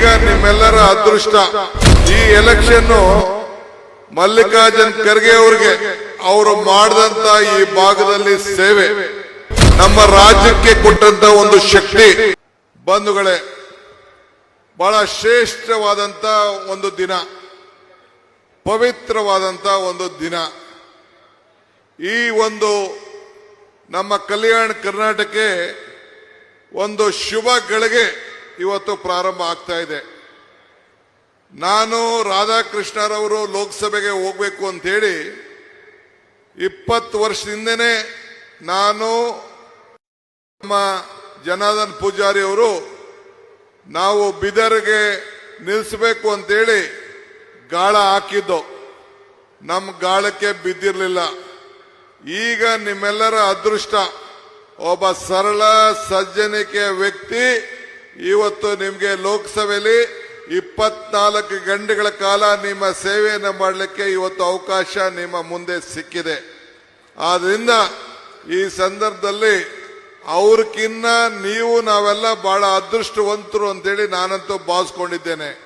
ಈಗ ನಿಮ್ಮೆಲ್ಲರ ಅದೃಷ್ಟ. ಈ ಎಲೆಕ್ಷನ್ ಮಲ್ಲಿಕಾರ್ಜುನ್ ಖರ್ಗೆ ಅವ್ರಿಗೆ, ಅವರು ಮಾಡಿದಂತ ಈ ಭಾಗದಲ್ಲಿ ಸೇವೆ. ನಮ್ಮ ರಾಜ್ಯಕ್ಕೆ ಕೊಟ್ಟಂತ ಒಂದು ಶಕ್ತಿ. ಬಂಧುಗಳೇ, ಬಹಳ ಶ್ರೇಷ್ಠವಾದಂತ ಒಂದು ದಿನ. ಪವಿತ್ರವಾದಂತ ಒಂದು ದಿನ. ಈ ಒಂದು ನಮ್ಮ ಕಲ್ಯಾಣ ಕರ್ನಾಟಕಕ್ಕೆ ಒಂದು ಶುಭ ಗಳಿಗೆ ಇವತ್ತು ಪ್ರಾರಂಭ ಆಗ್ತಾ ಇದೆ. ನಾನು ರಾಧಾಕೃಷ್ಣರವರು ಲೋಕಸಭೆಗೆ ಹೋಗ್ಬೇಕು ಅಂತ ಹೇಳಿ ಇಪ್ಪತ್ತು ವರ್ಷದಿಂದನೇ ನಾನು ನಮ್ಮ ಜನಾರ್ದನ್ ಪೂಜಾರಿ ಅವರು ನಾವು ಬಿದರ್ಗೆ ನಿಲ್ಲಿಸಬೇಕು ಅಂತೇಳಿ ಗಾಳ ಹಾಕಿದ್ದು. ನಮ್ಮ ಗಾಳಕ್ಕೆ ಬಿದ್ದಿರಲಿಲ್ಲ. ಈಗ ನಿಮ್ಮೆಲ್ಲರ ಅದೃಷ್ಟ. ಒಬ್ಬ ಸರಳ ಸಜ್ಜನಿಕೆಯ ವ್ಯಕ್ತಿ ಇವತ್ತು ನಿಮಗೆ ಲೋಕಸಭೆಯಲ್ಲಿ ಇಪ್ಪತ್ನಾಲ್ಕು ಗಂಟೆಗಳ ಕಾಲ ನಿಮ್ಮ ಸೇವೆಯನ್ನು ಮಾಡಲಿಕ್ಕೆ ಇವತ್ತು ಅವಕಾಶ ನಿಮ್ಮ ಮುಂದೆ ಸಿಕ್ಕಿದೆ. ಆದ್ದರಿಂದ ಈ ಸಂದರ್ಭದಲ್ಲಿ ಅವ್ರಕ್ಕಿನ್ನ ನೀವು ನಾವೆಲ್ಲ ಬಹಳ ಅದೃಷ್ಟವಂತರು ಅಂತೇಳಿ ನಾನಂತೂ ಭಾವಿಸ್ಕೊಂಡಿದ್ದೇನೆ.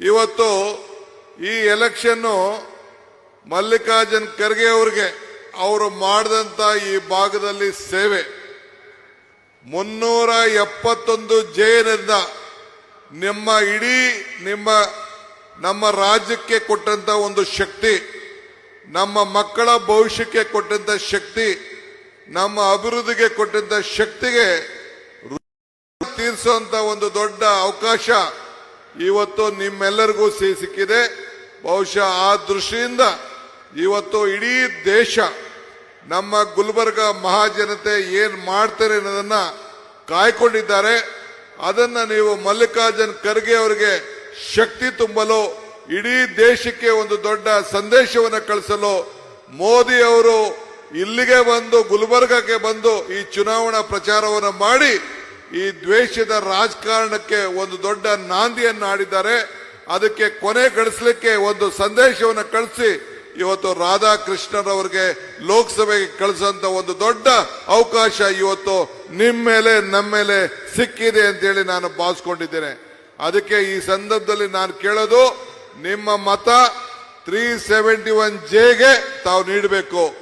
ಇವತ್ತು ಈ ಎಲೆಕ್ಷನ್ನು ಮಲ್ಲಿಕಾರ್ಜುನ್ ಖರ್ಗೆ ಅವ್ರಿಗೆ, ಅವರು ಮಾಡಿದಂತ ಈ ಭಾಗದಲ್ಲಿ ಸೇವೆ. ಮುನ್ನೂರ ಎಪ್ಪತ್ತೊಂದು ಜೈನಿಂದ ನಿಮ್ಮ ಇಡೀ ನಿಮ್ಮ, ನಮ್ಮ ರಾಜ್ಯಕ್ಕೆ ಕೊಟ್ಟಂತ ಒಂದು ಶಕ್ತಿ, ನಮ್ಮ ಮಕ್ಕಳ ಭವಿಷ್ಯಕ್ಕೆ ಕೊಟ್ಟಂತ ಶಕ್ತಿ, ನಮ್ಮ ಅಭಿವೃದ್ಧಿಗೆ ಕೊಟ್ಟಂತ ಶಕ್ತಿಗೆ ತೀರಿಸುವಂತ ಒಂದು ದೊಡ್ಡ ಅವಕಾಶ ಇವತ್ತು ನಿಮ್ಮೆಲ್ಲರಿಗೂ ಸಿಕ್ಕಿದೆ. ಬಹುಶಃ ಆ ದೃಷ್ಟಿಯಿಂದ ಇವತ್ತು ಇಡೀ ದೇಶ ನಮ್ಮ ಗುಲ್ಬರ್ಗ ಮಹಾಜನತೆ ಏನ್ ಮಾಡ್ತಾರೆ ಅನ್ನೋದನ್ನ ಕಾಯ್ಕೊಂಡಿದ್ದಾರೆ. ಅದನ್ನ ನೀವು ಮಲ್ಲಿಕಾರ್ಜುನ್ ಖರ್ಗೆ ಅವರಿಗೆ ಶಕ್ತಿ ತುಂಬಲು, ಇಡೀ ದೇಶಕ್ಕೆ ಒಂದು ದೊಡ್ಡ ಸಂದೇಶವನ್ನು ಕಳಿಸಲು ಮೋದಿ ಅವರು ಇಲ್ಲಿಗೆ ಬಂದು, ಗುಲ್ಬರ್ಗಕ್ಕೆ ಬಂದು ಈ ಚುನಾವಣಾ ಪ್ರಚಾರವನ್ನು ಮಾಡಿ, ಈ ದ್ವೇಷದ ರಾಜಕಾರಣಕ್ಕೆ ಒಂದು ದೊಡ್ಡ ನಾಂದಿಯನ್ನು ಆಡಿದ್ದಾರೆ ಅದಕ್ಕೆ ಕೊನೆ ಗಳಿಸಲಿಕ್ಕೆ ಒಂದು ಸಂದೇಶವನ್ನು ಕಳಿಸಿ ಇವತ್ತು ರಾಧಾಕೃಷ್ಣರವರಿಗೆ ಲೋಕಸಭೆಗೆ ಕಳಿಸಂತ ಒಂದು ದೊಡ್ಡ ಅವಕಾಶ ಇವತ್ತು ನಿಮ್ಮ ಮೇಲೆ ನಮ್ಮ ಮೇಲೆ ಸಿಕ್ಕಿದೆ ಅಂತೇಳಿ ನಾನು ಭಾವಿಸ್ಕೊಂಡಿದ್ದೇನೆ. ಅದಕ್ಕೆ ಈ ಸಂದರ್ಭದಲ್ಲಿ ನಾನು ಕೇಳೋದು, ನಿಮ್ಮ ಮತ ತ್ರೀ ಸೆವೆಂಟಿ ಒನ್ ಜೆಗೆ ತಾವು ನೀಡಬೇಕು.